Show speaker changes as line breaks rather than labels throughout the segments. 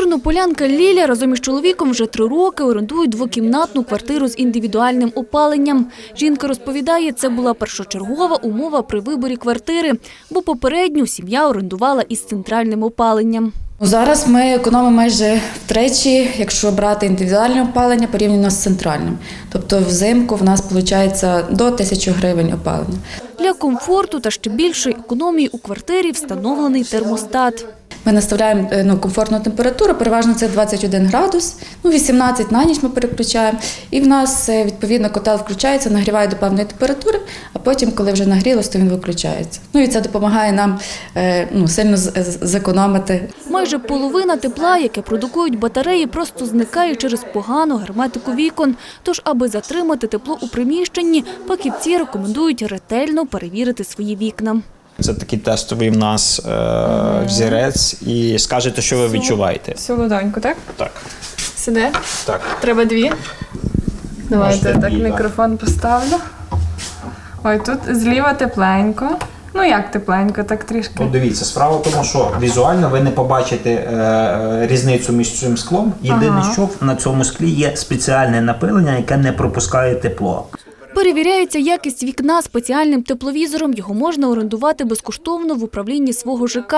Тернополянка Ліля разом із чоловіком вже три роки орендують двокімнатну квартиру з індивідуальним опаленням. Жінка розповідає, це була першочергова умова при виборі квартири, бо попередню сім'я орендувала із центральним опаленням.
Зараз ми економимо майже втричі, якщо брати індивідуальне опалення порівняно з центральним. Тобто взимку в нас виходить до тисячі гривень опалення.
Для комфорту та ще більшої економії у квартирі встановлений термостат.
Ми наставляємо е, ну, комфортну температуру, переважно це 21 градус, ну 18 на ніч ми переключаємо. І в нас е, відповідно котел включається, нагріває до певної температури, а потім, коли вже нагрілось, то він виключається. Ну і це допомагає нам е, ну, сильно зекономити
Майже половина тепла, яке продукують батареї, просто зникає через погану герметику вікон. Тож, аби затримати тепло у приміщенні, фахівці рекомендують ретельно перевірити свої вікна.
Це такий тестовий в нас е, взірець, і скажете, що ви відчуваєте.
Солодоньку, так?
Так.
Сюди.
Так.
Треба дві. Давайте
Можете
так
дві, так.
мікрофон поставлю. Ой, тут зліва тепленько. Ну як тепленько, так трішки.
Ну, дивіться, справа в тому, що візуально ви не побачите е, е, різницю між цим склом. Єдине, що на цьому склі є спеціальне напилення, яке не пропускає тепло.
Перевіряється якість вікна спеціальним тепловізором. Його можна орендувати безкоштовно в управлінні свого ЖК.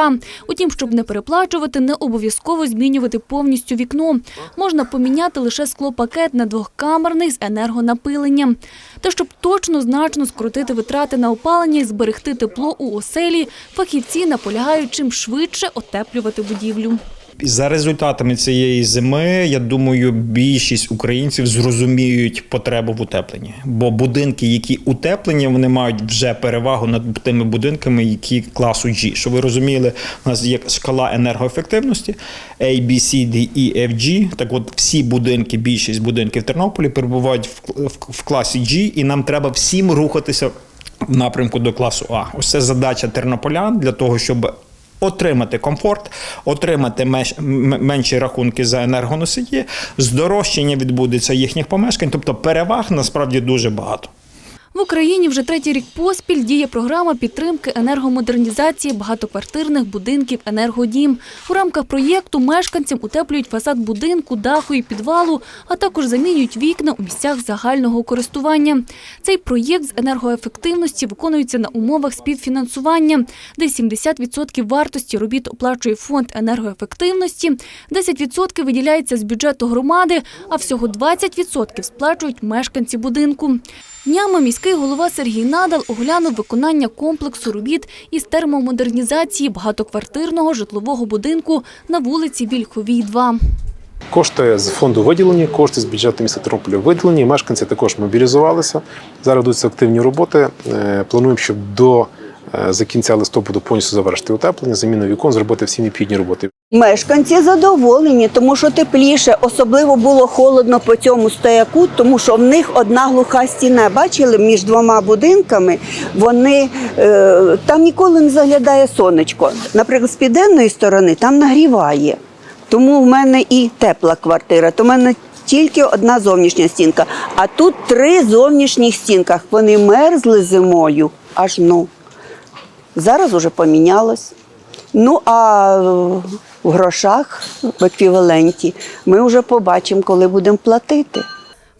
Утім, щоб не переплачувати, не обов'язково змінювати повністю вікно. Можна поміняти лише склопакет на двохкамерний з енергонапиленням. Та щоб точно значно скоротити витрати на опалення і зберегти тепло у оселі, фахівці наполягають чим швидше отеплювати будівлю.
За результатами цієї зими, я думаю, більшість українців зрозуміють потребу в утепленні. Бо будинки, які утеплені, вони мають вже перевагу над тими будинками, які класу G. Щоб ви розуміли, у нас є шкала енергоефективності A, B, C, D, E, F, G. Так от всі будинки, більшість будинків Тернополі перебувають в, в, в класі G, і нам треба всім рухатися в напрямку до класу А. Ось це задача тернополян для того, щоб отримати комфорт, отримати менші рахунки за енергоносії, здорожчання відбудеться їхніх помешкань, тобто переваг насправді дуже багато.
В Україні вже третій рік поспіль діє програма підтримки енергомодернізації багатоквартирних будинків «Енергодім». У рамках проєкту мешканцям утеплюють фасад будинку, даху і підвалу, а також замінюють вікна у місцях загального користування. Цей проєкт з енергоефективності виконується на умовах співфінансування, де 70% вартості робіт оплачує фонд енергоефективності, 10% виділяється з бюджету громади, а всього 20% сплачують мешканці будинку. Днями міський голова Сергій Надал оглянув виконання комплексу робіт із термомодернізації багатоквартирного житлового будинку на вулиці Вільховій, 2.
Кошти з фонду виділені, кошти з бюджету міста Тернополя виділені. Мешканці також мобілізувалися. Зараз ведуться активні роботи. Е, Плануємо, щоб до за кінця листопаду повністю завершити утеплення, заміну вікон, зробити всі необхідні роботи.
Мешканці задоволені, тому що тепліше, особливо було холодно по цьому стояку, тому що в них одна глуха стіна. Бачили між двома будинками, вони е, там ніколи не заглядає сонечко. Наприклад, з південної сторони там нагріває. Тому в мене і тепла квартира. То в мене тільки одна зовнішня стінка. А тут три зовнішніх стінках. Вони мерзли зимою, аж ну. Зараз уже помінялось. Ну а в грошах в еквіваленті ми вже побачимо, коли будемо платити.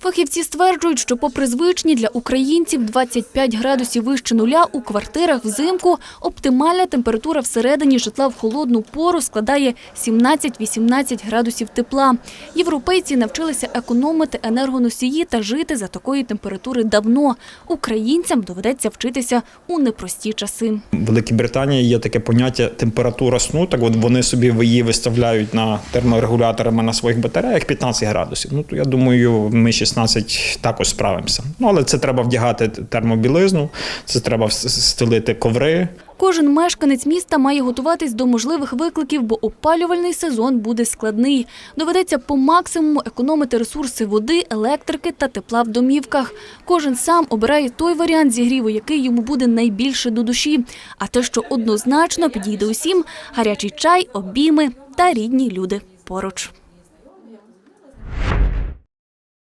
Фахівці стверджують, що попри звичні для українців 25 градусів вище нуля у квартирах взимку, оптимальна температура всередині житла в холодну пору складає 17-18 градусів тепла. Європейці навчилися економити енергоносії та жити за такої температури давно. Українцям доведеться вчитися у непрості часи.
В Великій Британії є таке поняття температура сну. Так от вони собі її виставляють на терморегуляторами на своїх батареях 15 градусів. Ну то я думаю, ми 16 також справимося. Ну але це треба вдягати термобілизну, це треба стелити коври.
Кожен мешканець міста має готуватись до можливих викликів, бо опалювальний сезон буде складний. Доведеться по максимуму економити ресурси води, електрики та тепла в домівках. Кожен сам обирає той варіант зігріву, який йому буде найбільше до душі. А те, що однозначно підійде усім – гарячий чай, обійми та рідні люди поруч.